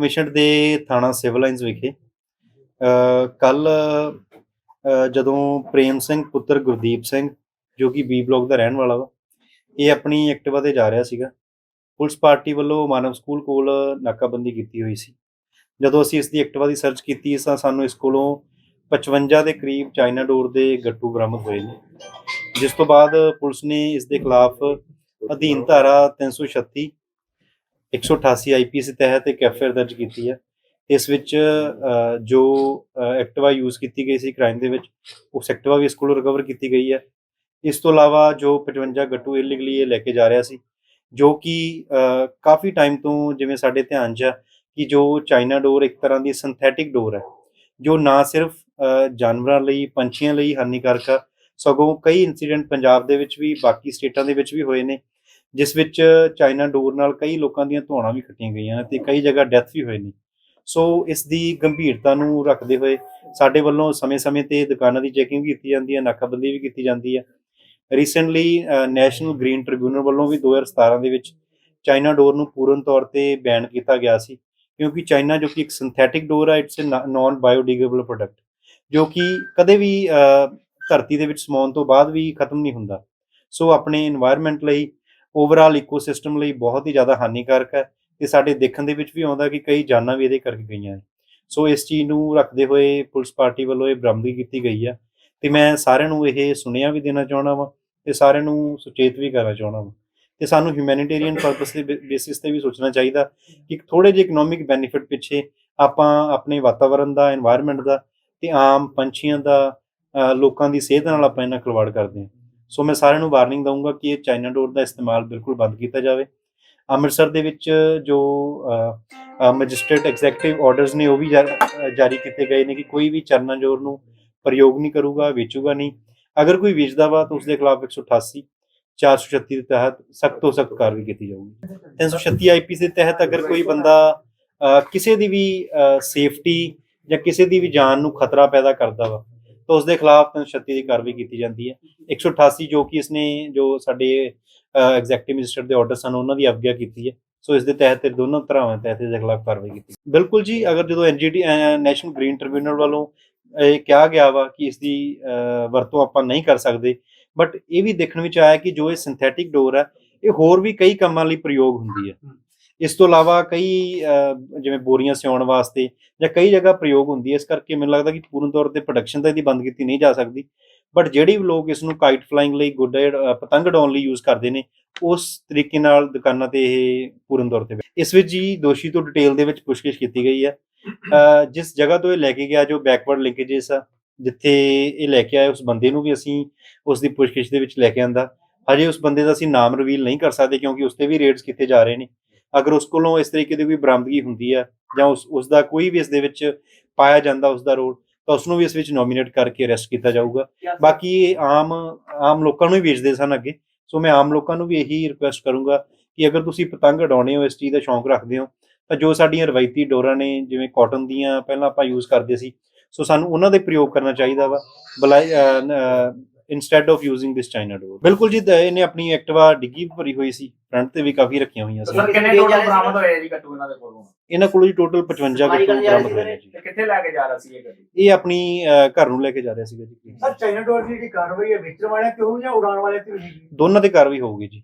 Commission ਦੇ ਥਾਣਾ civil lines ਵਿਖੇ ਕੱਲ ਜਦੋਂ ਪ੍ਰੇਮ ਸਿੰਘ ਪੁੱਤਰ ਗੁਰਦੀਪ ਸਿੰਘ, ਜੋ ਕਿ ਬੀ ਬਲਾਕ ਦਾ ਰਹਿਣ ਵਾਲਾ ਵਾ, ਇਹ ਆਪਣੀ ਐਕਟਿਵਾ ਤੇ ਜਾ ਰਿਹਾ ਸੀਗਾ। ਪੁਲਿਸ ਪਾਰਟੀ ਵੱਲੋਂ ਮਾਨਵ ਸਕੂਲ ਕੋਲ ਨਾਕਾਬੰਦੀ ਕੀਤੀ ਹੋਈ ਸੀ। ਜਦੋਂ ਅਸੀਂ ਇਸ ਦੀ ਐਕਟਿਵਾ ਦੀ ਸਰਚ ਕੀਤੀ ਤਾਂ ਸਾਨੂੰ ਇਸ ਕੋਲੋਂ 55 ਦੇ ਕਰੀਬ ਚਾਈਨਾ ਡੋਰ ਦੇ ਗੱਟੂ ਬਰਾਮਦ ਹੋਏ ਨੇ। ਜਿਸ ਤੋਂ ਬਾਅਦ ਪੁਲਿਸ ਨੇ ਇਸ ਦੇ ਖਿਲਾਫ ਅਧੀਨ ਧਾਰਾ 336 188 ਆਈਪੀਸੀ ਤਹਿਤ ਇੱਕ ਐਫਆਈਆਰ ਦਰਜ ਕੀਤੀ ਹੈ। ਇਸ ਵਿੱਚ ਜੋ ਐਕਟਿਵਾ ਯੂਜ਼ ਕੀਤੀ ਗਈ ਸੀ ਕ੍ਰਾਈਮ ਦੇ ਵਿੱਚ ਉਸ ਐਕਟਿਵਾ ਵੀ ਇਸ ਕੋਲੋਂ ਰਿਕਵਰ ਕੀਤੀ ਗਈ ਹੈ। ਇਸ ਤੋਂ ਇਲਾਵਾ ਜੋ 55 ਗੱਟੂ ਇਲੀਗਲੀ ਇਹ ਲੈ ਕੇ ਜਾ ਰਿਹਾ ਸੀ, ਜੋ ਕਿ ਕਾਫੀ ਟਾਈਮ ਤੋਂ ਜਿਵੇਂ ਸਾਡੇ ਧਿਆਨ 'ਚ ਆ ਕਿ ਜੋ ਚਾਈਨਾ ਡੋਰ ਇੱਕ ਤਰ੍ਹਾਂ ਦੀ ਸਿੰਥੈਟਿਕ ਡੋਰ ਹੈ, ਜੋ ਨਾ ਸਿਰਫ ਜਾਨਵਰਾਂ ਲਈ, ਪੰਛੀਆਂ ਲਈ ਹਾਨੀਕਾਰਕ ਆ, ਸਗੋਂ ਕਈ ਇਨਸੀਡੈਂਟ ਪੰਜਾਬ ਦੇ ਵਿੱਚ ਵੀ, ਬਾਕੀ ਸਟੇਟਾਂ ਦੇ ਵਿੱਚ ਵੀ ਹੋਏ ਨੇ। ਜਿਸ ਵਿੱਚ ਚਾਈਨਾ ਡੋਰ ਨਾਲ ਕਈ ਲੋਕਾਂ ਦੀਆਂ ਧੌਣਾ ਵੀ ਖੱਟੀਆਂ ਗਈਆਂ ਨੇ ਤੇ ਕਈ ਜਗ੍ਹਾ ਡੈਥ ਵੀ ਹੋਏ ਨੇ। ਸੋ ਇਸ ਦੀ ਗੰਭੀਰਤਾ ਨੂੰ ਰੱਖਦੇ ਹੋਏ ਸਾਡੇ ਵੱਲੋਂ ਸਮੇਂ-ਸਮੇਂ ਤੇ ਦੁਕਾਨਾਂ ਦੀ ਚੈਕਿੰਗ ਵੀ ਕੀਤੀ ਜਾਂਦੀ ਹੈ, ਨਾਕਾਬੰਦੀ ਵੀ ਕੀਤੀ ਜਾਂਦੀ ਹੈ। ਰੀਸੈਂਟਲੀ ਨੈਸ਼ਨਲ ਗ੍ਰੀਨ ਟ੍ਰਿਬਿਊਨਲ ਵੱਲੋਂ ਵੀ 2017 ਦੇ ਵਿੱਚ ਚਾਈਨਾ ਡੋਰ ਨੂੰ ਪੂਰਨ ਤੌਰ ਤੇ ਬੈਨ ਕੀਤਾ ਗਿਆ ਸੀ, ਕਿਉਂਕਿ ਚਾਈਨਾ ਜੋ ਕਿ ਇੱਕ ਸਿੰਥੈਟਿਕ ਡੋਰ ਹੈ it's a non biodegradable product ਜੋ ਕਿ ਕਦੇ ਵੀ ਧਰਤੀ ਦੇ ਵਿੱਚ ਸਮਾਉਣ ਤੋਂ ਬਾਅਦ ਵੀ ਖਤਮ ਨਹੀਂ ਹੁੰਦਾ। ਸੋ ਆਪਣੇ এনवायरमेंट ਲਈ ਓਵਰਆਲ ਇਕੋਸਿਸਟਮ ਲਈ ਬਹੁਤ ਹੀ ਜ਼ਿਆਦਾ ਹਾਨੀਕਾਰਕ ਹੈ ਤੇ ਸਾਡੇ ਦੇਖਣ ਦੇ ਵਿੱਚ ਵੀ ਆਉਂਦਾ ਕਿ ਕਈ ਜਾਨਾਂ ਵੀ ਇਹਦੇ ਕਰਕੇ ਗਈਆਂ ਨੇ। ਸੋ ਇਸ ਚੀਜ਼ ਨੂੰ ਰੱਖਦੇ ਹੋਏ ਪੁਲਿਸ ਪਾਰਟੀ ਵੱਲੋਂ ਇਹ ਬਰਾਮਦਗੀ ਕੀਤੀ ਗਈ ਆ ਤੇ ਮੈਂ ਸਾਰਿਆਂ ਨੂੰ ਇਹ ਸੁਣਿਆ ਵੀ ਦੇਣਾ ਚਾਹਣਾ ਵਾਂ ਤੇ ਸਾਰਿਆਂ ਨੂੰ ਸੁਚੇਤ ਵੀ ਕਰਨਾ ਚਾਹਣਾ ਵਾਂ ਤੇ ਸਾਨੂੰ ਹਿਊਮੈਨਿਟੇਰੀਅਨ ਪਰਪਸ ਦੇ ਬੇਸਿਸ ਤੇ ਵੀ ਸੋਚਣਾ ਚਾਹੀਦਾ ਕਿ ਥੋੜੇ ਜਿਹੇ ਇਕਨੋਮਿਕ ਬੈਨੀਫਿਟ ਪਿੱਛੇ ਆਪਾਂ ਆਪਣੇ ਵਾਤਾਵਰਣ ਦਾ এনवायरमेंट ਦਾ ਤੇ ਆਮ ਪੰਛੀਆਂ ਦਾ ਲੋਕਾਂ ਦੀ ਸਿਹਤ ਨਾਲ ਆਪਾਂ ਇਹਨਾਂ ਖਿਲਵਾੜ ਕਰਦੇ ਹਾਂ। ਸੋ ਮੈਂ ਸਾਰਿਆਂ ਨੂੰ ਵਾਰਨਿੰਗ ਦਊਂਗਾ ਕਿ ਇਹ ਚਾਈਨਾ ਡੋਰ ਦਾ ਇਸਤੇਮਾਲ ਬਿਲਕੁਲ ਬੰਦ ਕੀਤਾ ਜਾਵੇ। ਅੰਮ੍ਰਿਤਸਰ ਦੇ ਵਿੱਚ ਜੋ ਮੈਜਿਸਟ੍ਰੇਟ ਐਗਜ਼ੈਕਟਿਵ ਆਰਡਰਸ ਨੇ ਉਹ ਵੀ ਜਾਰੀ ਕੀਤੇ ਗਏ ਨੇ ਕਿ ਕੋਈ ਵੀ ਚਰਨਾ ਨੂੰ ਪ੍ਰਯੋਗ ਨਹੀਂ ਕਰੂਗਾ, ਵੇਚੂਗਾ ਨਹੀਂ। ਅਗਰ ਕੋਈ ਵੇਚਦਾ ਵਾ ਤਾਂ ਉਸ ਦੇ ਖਿਲਾਫ 188 436 ਦੇ ਤਹਿਤ ਸਖਤ ਤੋਂ ਸਖਤ ਕਾਰਵਾਈ ਕੀਤੀ ਜਾਊਗੀ। 336 ਆਈਪੀਸੀ ਦੇ ਤਹਿਤ ਅਗਰ ਕੋਈ ਬੰਦਾ ਕਿਸੇ ਦੀ ਵੀ ਸੇਫਟੀ ਜਾਂ ਕਿਸੇ ਦੀ ਵੀ ਜਾਨ ਨੂੰ ਖਤਰਾ ਪੈਦਾ ਕਰਦਾ ਵਾ ਤਾਂ ਉਸ ਦੇ ਖਿਲਾਫ 336 ਦੀ ਕਾਰਵਾਈ ਕੀਤੀ ਜਾਂਦੀ ਹੈ। 188 ਜੋ ਕਿ ਇਸਨੇ ਜੋ ਸਾਡੇ ਐਗਜ਼ੈਕਟਿਵ ਮਿਨਿਸਟਰ ਦੇ ਆਰਡਰ ਸਨ ਉਹਨਾਂ ਦੀ ਅਵਗਿਆ ਕੀਤੀ ਹੈ। ਸੋ ਇਸ ਦੇ ਤਹਿਤ ਦੋਨੋਂ ਤਰ੍ਹਾਂ ਤਹਿਤ ਇਸ ਦੇ ਖਿਲਾਫ ਕਾਰਵਾਈ ਕੀਤੀ ਬਿਲਕੁਲ ਜੀ, ਅਗਰ ਜਦੋਂ ਐਨਜੀਟੀ ਨੈਸ਼ਨਲ ਗ੍ਰੀਨ ਟ੍ਰਿਬਿਊਨਲ ਵੱਲੋਂ ਇਹ ਕਿਹਾ ਗਿਆ ਵਾ ਕਿ ਇਸ ਦੀ ਵਰਤੋਂ ਆਪਾਂ ਨਹੀਂ ਕਰ ਸਕਦੇ, ਬਟ ਇਹ ਵੀ ਦੇਖਣ ਵਿੱਚ ਆਇਆ ਕਿ ਜੋ ਇਹ ਸਿੰਥੈਟਿਕ ਡੋਰ ਹੈ, ਇਹ ਹੋਰ ਵੀ ਕਈ ਕੰਮਾਂ ਲਈ ਪ੍ਰਯੋਗ ਹੁੰਦੀ ਹੈ। ਇਸ ਤੋਂ ਇਲਾਵਾ ਕਈ ਜਿਵੇਂ ਬੋਰੀਆਂ ਸਿਉਣ ਵਾਸਤੇ ਜਾਂ ਕਈ ਜਗ੍ਹਾ ਪ੍ਰਯੋਗ ਹੁੰਦੀ ਹੈ, ਇਸ ਕਰਕੇ ਮੈਨੂੰ ਲੱਗਦਾ ਕਿ ਪੂਰਨ ਤੌਰ ਤੇ ਪ੍ਰੋਡਕਸ਼ਨ ਤਾਂ ਇਹਦੀ ਬੰਦ ਕੀਤੀ ਨਹੀਂ ਜਾ ਸਕਦੀ। ਬਟ ਜਿਹੜੇ ਵੀ ਲੋਕ ਇਸ ਨੂੰ ਕਾਈਟ ਫਲਾਈਂਗ ਲਈ ਗੁੱਡ ਪਤੰਗ ਉਡਾਉਣ ਲਈ ਯੂਜ਼ ਕਰਦੇ ਨੇ, ਉਸ ਤਰੀਕੇ ਨਾਲ ਦੁਕਾਨਾਂ ਤੇ ਇਹ ਪੂਰਨ ਤੌਰ ਤੇ ਇਸ ਵਿੱਚ ਜੀ ਦੋਸ਼ੀ ਤੋਂ ਡਿਟੇਲ ਦੇ ਵਿੱਚ ਪੁੱਛਗਿੱਛ ਕੀਤੀ ਗਈ ਹੈ। ਜਿਸ ਜਗ੍ਹਾ ਤੋਂ ਇਹ ਲੈ ਕੇ ਗਿਆ ਜੋ ਬੈਕਵਰਡ ਲਿੰਕੇजेस ਆ, ਜਿੱਥੇ ਇਹ ਲੈ ਕੇ ਆਇਆ ਉਸ ਬੰਦੇ ਨੂੰ ਵੀ ਅਸੀਂ ਉਸ ਦੀ ਪੁੱਛਗਿੱਛ ਦੇ ਵਿੱਚ ਲੈ ਕੇ ਆਂਦਾ। ਹਜੇ ਉਸ ਬੰਦੇ ਦਾ ਅਸੀਂ ਨਾਮ ਰਿਵੀਲ ਨਹੀਂ ਕਰ ਸਕਦੇ ਕਿਉਂਕਿ ਉਸ ਤੇ ਵੀ ਰੇਡਸ ਕੀਤੇ ਜਾ ਰਹੇ ਨੇ। ਅਗਰ ਉਸ ਕੋਲੋਂ ਇਸ ਤਰੀਕੇ ਦੀ ਕੋਈ ਬਰਾਮਦਗੀ ਹੁੰਦੀ ਹੈ ਜਾਂ ਉਸ ਉਸ ਦਾ ਕੋਈ ਵੀ ਇਸ ਦੇ ਵਿੱਚ ਪਾਇਆ ਜਾਂਦਾ ਉਸ ਦਾ ਰੋਲ ਤਾਂ ਉਸ ਨੂੰ ਵੀ ਇਸ ਵਿੱਚ ਨੋਮੀਨੇਟ ਕਰਕੇ ਅਰੈਸਟ ਕੀਤਾ ਜਾਊਗਾ। ਬਾਕੀ ਇਹ ਆਮ ਆਮ ਲੋਕਾਂ ਨੂੰ ਹੀ ਵੇਚਦੇ ਸਨ ਅੱਗੇ ਸੋ ਮੈਂ ਆਮ ਲੋਕਾਂ ਨੂੰ ਵੀ ਇਹੀ ਰਿਕੁਐਸਟ ਕਰੂੰਗਾ ਕਿ ਅਗਰ ਤੁਸੀਂ ਪਤੰਗ ਉਡਾਉਣੇ ਹੋ ਇਸ ਚੀਜ਼ ਦਾ ਸ਼ੌਂਕ ਰੱਖਦੇ ਹੋ ਤਾਂ ਜੋ ਸਾਡੀਆਂ ਰਵਾਇਤੀ ਡੋਰਾਂ ਨੇ ਜਿਵੇਂ ਕਾਟਨ ਦੀਆਂ ਪਹਿਲਾਂ ਆਪਾਂ ਯੂਜ਼ ਕਰਦੇ ਸੀ ਸੋ ਸਾਨੂੰ ਉਹਨਾਂ ਦੇ ਪ੍ਰਯੋਗ ਕਰਨਾ ਚਾਹੀਦਾ ਵਾ ਬਲਾਈ instead of using this China ਡੋਰ ਬਿਲਕੁਲ ਜੀ ਦ- ਇਹਨੇ ਆਪਣੀ ਐਕਟਿਵਾ ਡਿੱਗੀ ਵੀ ਭਰੀ ਹੋਈ ਸੀ ਫਰੰਟ ਤੇ ਵੀ ਕਾਫੀ ਰੱਖੀਆਂ ਹੋਈਆਂ ਸੀ। ਸਰ ਕਿੰਨੇ ਟੋਟਲ ਬਰਾਮਦ ਹੋਏ ਜੀ ਗੱਟੂ ਇਹਨਾਂ ਦੇ ਕੋਲੋਂ? ਇਹਨਾਂ ਕੋਲ ਜੀ ਟੋਟਲ 55 ਗੱਟੂ ਬਰਾਮਦ ਹੋਏ ਜੀ। ਕਿੱਥੇ ਲੈ ਕੇ ਜਾ ਰਿਹਾ ਸੀ ਇਹ ਗੱਡੀ? ਇਹ ਆਪਣੀ ਘਰ ਨੂੰ ਲੈ ਕੇ ਜਾ ਰਿਹਾ ਸੀਗਾ ਜੀ। ਸਰ ਚਾਈਨਾ ਡੋਰ ਦੀ ਜਿਹੜੀ ਕਾਰਵਾਈ ਹੈ ਵੇਚਣ ਵਾਲਿਆਂ ਤੇ ਹੋਊ ਜਾਂ ਉਡਾਉਣ ਵਾਲਿਆਂ ਤੇ ਹੋਊਗੀ ਦੋਨਾਂ ਤੇ ਕਾਰਵਾਈ ਹੋਊਗੀ ਜੀ।